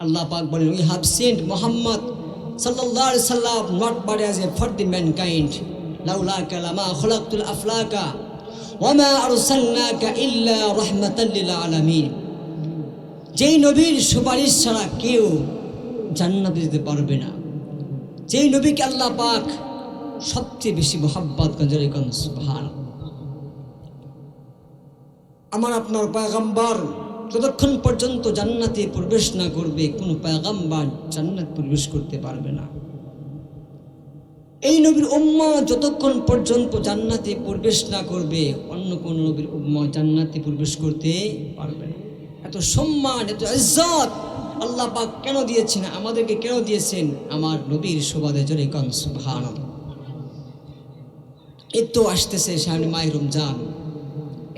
Allah Pak বলেন, we have sent Muhammad sallallahu alaihi wasallam not but as a for the mankind. লাউলাকা Lama খলাকতুল আফলাকা ওয়ামা আরসালনাকা ইল্লা রাহমাতাল লিল আলামিন। যেই নবীর সুপারিশ ছাড়া কেউ জান্নাত দিতে পারবে না। যেই নবীকে আল্লাহ পাক সবচেয়ে বেশি মোহাব্বত কঞ্জরে কন সুবহান আমার আপনার পায়গাম্বার যতক্ষণ পর্যন্ত জান্নাতে প্রবেশ না করবে, কোনো পায়গাম্বার জান্নাত প্রবেশ করতে পারবে না। এই নবীর উম্মা যতক্ষণ পর্যন্ত জান্নাতে প্রবেশ না করবে, অন্য কোন নবীর উম্মা জান্নাতে প্রবেশ করতে পারবে না। এত সম্মান, এত ইজ্জত আল্লাহ পাক কেন দিয়েছেন, আমাদেরকে কেন দিয়েছেন? আমার নবীর সুবাদে জোরে কন সুবহান এই তো আসতেছে সামনে মায়ের রমজান।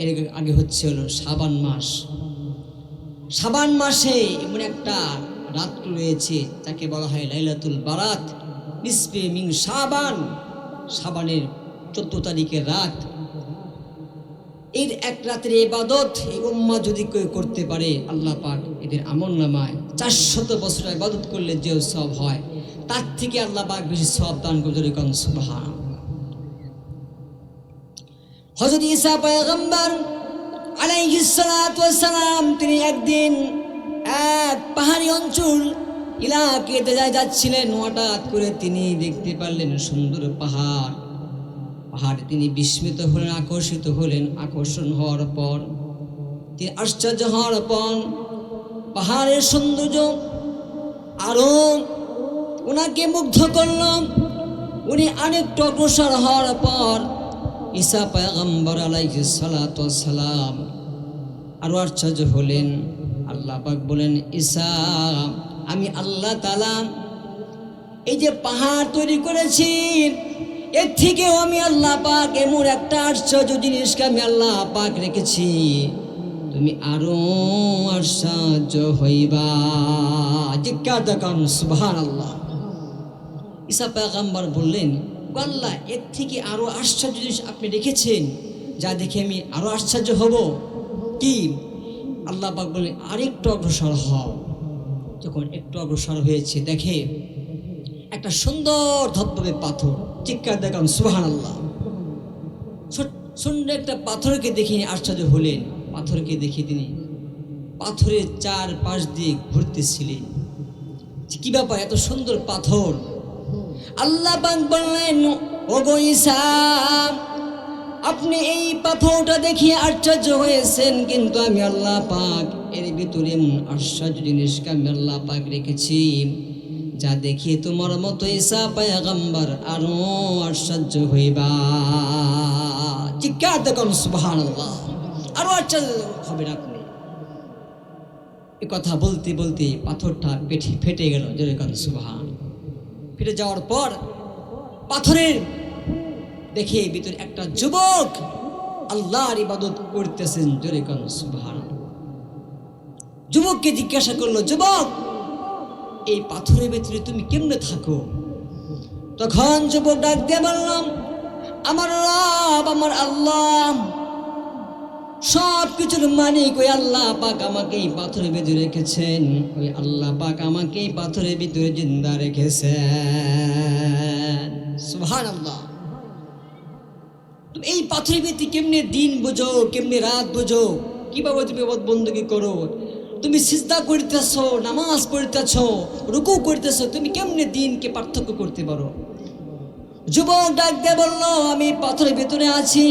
এর আগে হচ্ছে হলো সাবান মাস। সাবান মাসে এমন একটা রাত রয়েছে যাকে বলা হয় লাইলাতুল বারাত। নিসবে মিং সাবান, সাবানের চোদ্দ তারিখের রাত। এর এক রাতের ইবাদত এই উম্মা যদি কেউ করতে পারে, আল্লাহ পাক এদের আমল নামায়। চারশত বছর এবাদত করলে যে সব হয়, তার থেকে আল্লাহ পাক বেশি সব দান করে কন সুবহান হজরত ঈসা পয়গম্বর ওয়াস তিনি একদিন এক পাহাড়ি অঞ্চল ইলাকাতে যাচ্ছিলেন। হঠাৎ করে তিনি দেখতে পারলেন সুন্দর পাহাড়। পাহাড়ে তিনি বিস্মিত হলেন, আকর্ষিত হলেন। আকর্ষণ হওয়ার পর, তিনি আশ্চর্য হওয়ার পর পাহাড়ের সৌন্দর্য আরও ওনাকে মুগ্ধ করলাম উনি অনেকটু অগ্রসর হওয়ার পর ঈসা পয়গম্বর ওয়াস সালাম আরও আশ্চর্য হলেন। আল্লাহ পাক বলেন, ঈসা, আমি আল্লাহ তাআলা এই যে পাহাড় তৈরি করেছি, এর থেকেও আমি আল্লাহ পাক এমন একটা আশ্চর্য জিনিসকে আমি আল্লাহ পাক রেখেছি। তুমি আরও আশ্চর্য হইবা। জিজ্ঞাসা দেখান সুবহান আল্লাহ ঈসা পেগাম্বার বললেন "ও আল্লাহ এর থেকে আরও আশ্চর্য জিনিস আপনি রেখেছেন যা দেখে আমি আরও আশ্চর্য হব। কি? আল্লাহ পাক বললেন, আরেকটু অগ্রসর হও। যখন একটু অগ্রসর হয়েছে, দেখে একটা সুন্দর ধবধবে পাথর, চিৎকার দেখান সুহান আল্লাহ সুন্দর একটা পাথরকে দেখে আশ্চর্য হলেন। পাথরকে দেখে তিনি পাথরের চার পাশ দিয়ে ঘুরতেছিলেন। কি ব্যাপার, এত সুন্দর পাথর! আল্লাহ পাক বললেন ও গো ঈসা, আপনি এই পাথরটা দেখিয়ে আশ্চর্য হয়েছেন, কিন্তু আমি আল্লাহ পাক এর ভিতরে আশ্চর্য জিনিসকে আমি আল্লাহ পাক রেখেছি, যা দেখিয়ে তোমার মতো ঈসা পায়গাম্বার আরও আশ্চর্য হইবা। চিৎকার দেখুন সুবহান আল্লাহ আরও আশ্চর্য হবেন আপনি। এ কথা বলতে বলতে পাথরটা পেটে ফেটে গেল, জোরে কান, সুবহান। ফিরে যাওয়ার পর পাথরের দেখে ভিতরে একটা যুবক আল্লাহর ইবাদত করতেছেন। জোরে কান সুবহান যুবককে জিজ্ঞাসা করল, যুবক, এই পাথরের ভিতরে তুমি কেমনে থাকো? তখন যুবক ডাক দিয়ে বললাম আমার রব, আমার আল্লাহ সব কিছুর মালিক ওই আল্লাহ পাক আমাকে এই পাথরের ভিতরে রেখেছেন। ওই আল্লাহ পাক আমাকে এই পাথরের ভিতরে জিন্দা রেখেছেন। সুহান আল্লাহ এই পাথরের ভিত্তি কেমনে দিন বোঝো, কেমনে রাত বোঝো? কীভাবে তুমি বন্দুকি করো? তুমি সিজদা করিতেছ, নামাজ পড়িতেছ, রুকু করিতেছ, তুমি কেমনে দিনকে পার্থক্য করতে পারো? যুবক ডাক দিয়ে বলল, আমি পাথরের ভিতরে আছি।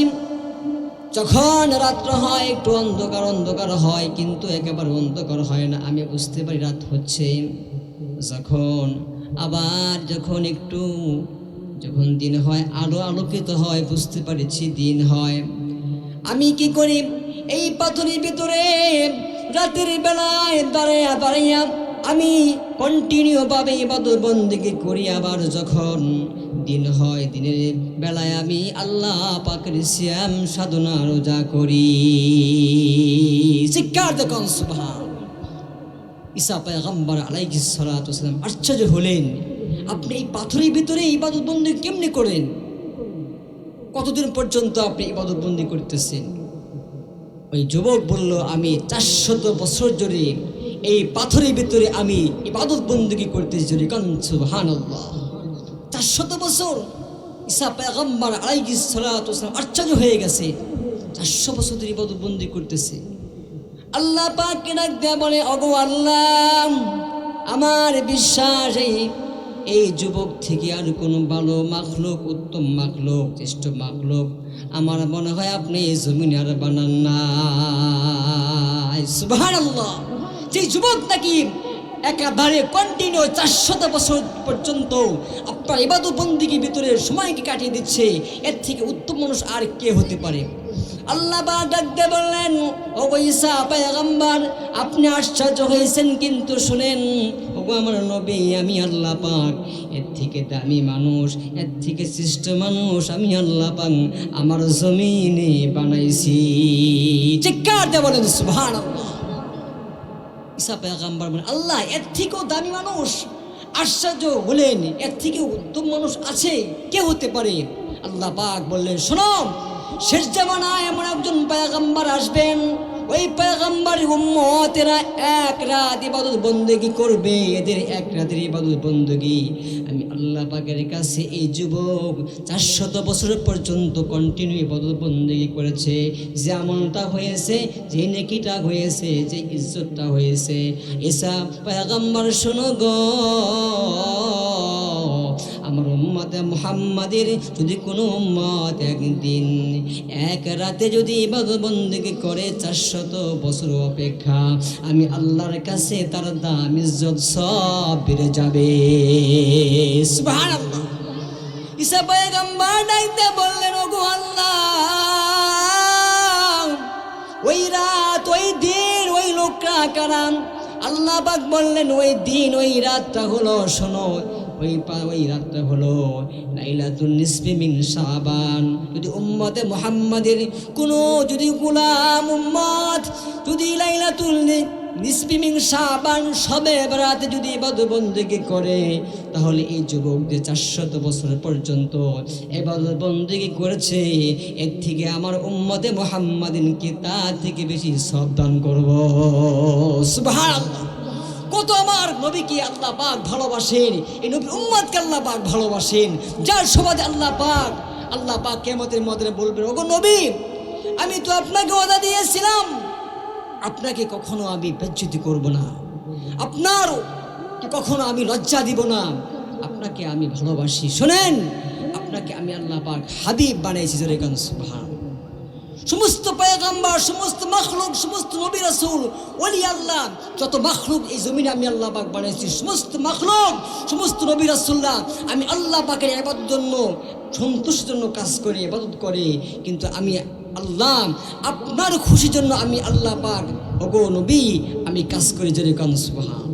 যখন রাত্র হয়, একটু অন্ধকার অন্ধকার হয়, কিন্তু একেবারে অন্ধকার হয় না। আমি বুঝতে পারি রাত হচ্ছে। যখন, আবার যখন একটু, যখন দিন হয়, আলো আলোকিত হয়, বুঝতে পারছি দিন হয়। আমি কি করি? এই পাথরের ভিতরে রাতের বেলায় দাঁড়াইয়া দাঁড়াইয়া আমি কন্টিনিউ ভাবে ইবাদত বন্দিকে করি। আবার যখন দিন হয় দিনের বেলায় আমি আল্লাহ পাকের শ্যাম সাধনা, রোজা করি। শিক্ষার দেখুন, সুবহান। ঈসা পয়গম্বর আলাইহিস সালাতু ওয়াসালাম আশ্চর্য হলেন, আপনি এই পাথরের ভিতরে ইবাদত বন্দি কেমনে করেন? কতদিন পর্যন্ত আপনি ইবাদত বন্দি করতেছেন? ওই যুবক বলল, আমি চারশত বছর জুড়ে এই পাথরের ভিতরে আমি ইবাদত বন্দুকি করতে চলি কান সুবহান চার শত বছর ঈসা পেগম্বর আলাইহি সালাতু ওয়াসালাম আশ্চর্য হয়ে গেছে। চারশো বছর ধরে ইবাদত বন্দি করতেছে। আল্লাহ পাককে ডাক দেয়া বলে, অগো আল্লাহ, আমার বিশ্বাস এই এই যুবক থেকে আর কোনো ভালো মাখলোক, উত্তম মাখলোক, শ্রেষ্ঠ মাখলোক আমার মনে হয় আপনি এই জমিনে আর বানান না আল্লাহ যে যুবক নাকি একেবারে কন্টিনিউ চারশত বছর পর্যন্ত আপনার ইবাদত বন্দিকে ভিতরে সময়কে কাটিয়ে দিচ্ছে। এর থেকে উত্তম মানুষ আর কে হতে পারে? আল্লাহ ডাকতে বললেন, ও ঈসা পয়গম্বর, আপনি আশ্চর্য হয়েছেন কিন্তু শুনেন, ওগো আমার নবী, আমি আল্লাহ পাক। এর থেকে দামি মানুষ, এর থেকে শ্রেষ্ঠ মানুষ আমি আল্লাহ পাক। আমার জমিনে বানাইছি। চিৎকার দিয়ে বলেন, সুবহানাল্লাহ। ঈসা পেগাম্বার মানে আল্লাহ, এর থেকেও দামি মানুষ। আশ্চর্য হলেন, এর থেকেও উত্তম মানুষ আছে, কে হতে পারে? আল্লাহ পাক বললেন, শোনো, শেষ জামানায় এমন একজন পেগাম্বার আসবেন ওই পেগাম্বার উম্মতেরা এক রাত ইবাদত বন্দেগি করবে, এদের এক রাতের ইবাদত বন্দেগি আমি আল্লাহ পাকের কাছে এই যুবক চারশত বছর পর্যন্ত কন্টিনিউ ইবাদত বন্দেগি করেছে। যে আমলটা হয়েছে, যে নেকিটা হয়েছে, যে ইজ্জতটা হয়েছে। এসা পেগাম্বার শোনো গো। আমার উম্মতে মুহাম্মাদের যদি কোনো উম্মত একদিন, এক রাতে যদি ইবাদত বন্দিকে করে চারশত বছর অপেক্ষা, আমি আল্লাহর কাছে তার দাম, ইজ্জত সব বেড়ে যাবে। ঈসা বললেন, ওগো আল্লাহ, ওই রাত, ওই দিন, ওই লোকরা কারাম আল্লাহ বললেন, ওই দিন, ওই রাতটা হলো, শোনো ওই ওই হলো লাইলাতুল যদি মুহাম্মাদের কোনো, যদি গোলাম যদি লাইলাতুল নি- নিসফি শাবান সবে যদি করে, তাহলে এই যুবকদের চারশত বছর পর্যন্ত এবাদত বন্দেগি করেছে, এর থেকে আমার উম্মদে মুহাম্মাদিনকে তার থেকে বেশি সাবধান করব। কত আমার নবীকে আল্লাহ পাক ভালোবাসেন। এই নবীর উম্মাদকে আল্লাহ পাক ভালোবাসেন। যার সমাজে আল্লাহ পাক আল্লাহ পাক কেমতের মধ্যে বলবেন, ওগো নবী, আমি তো আপনাকে ওদা দিয়েছিলাম। আপনাকে কখনো আমি বেজ্জতি করব না। আপনার কখনো আমি লজ্জা দিব না। আপনাকে আমি ভালোবাসি। শোনেন, আপনাকে আমি আল্লাহ পাক হাবিব বানাইছি জোরে গান সুবহান সমস্ত পয়গাম্বার, সমস্ত মাখলুক, সমস্ত নবী রাসূল, ওলি আল্লাহ, যত মাখলুক এই জমিনে আমি আল্লাহ পাক বানাইছি, সমস্ত মাখলুক, সমস্ত নবী রাসূলরা আমি আল্লাহ পাকের এবার জন্য, সন্তুষ্টির জন্য কাজ করে, এবাদত করে। কিন্তু আমি আল্লাহ, আপনার খুশির জন্য আমি আল্লাহ পাক, ওগো নবী, আমি কাজ করি জোরে কান সুবহান।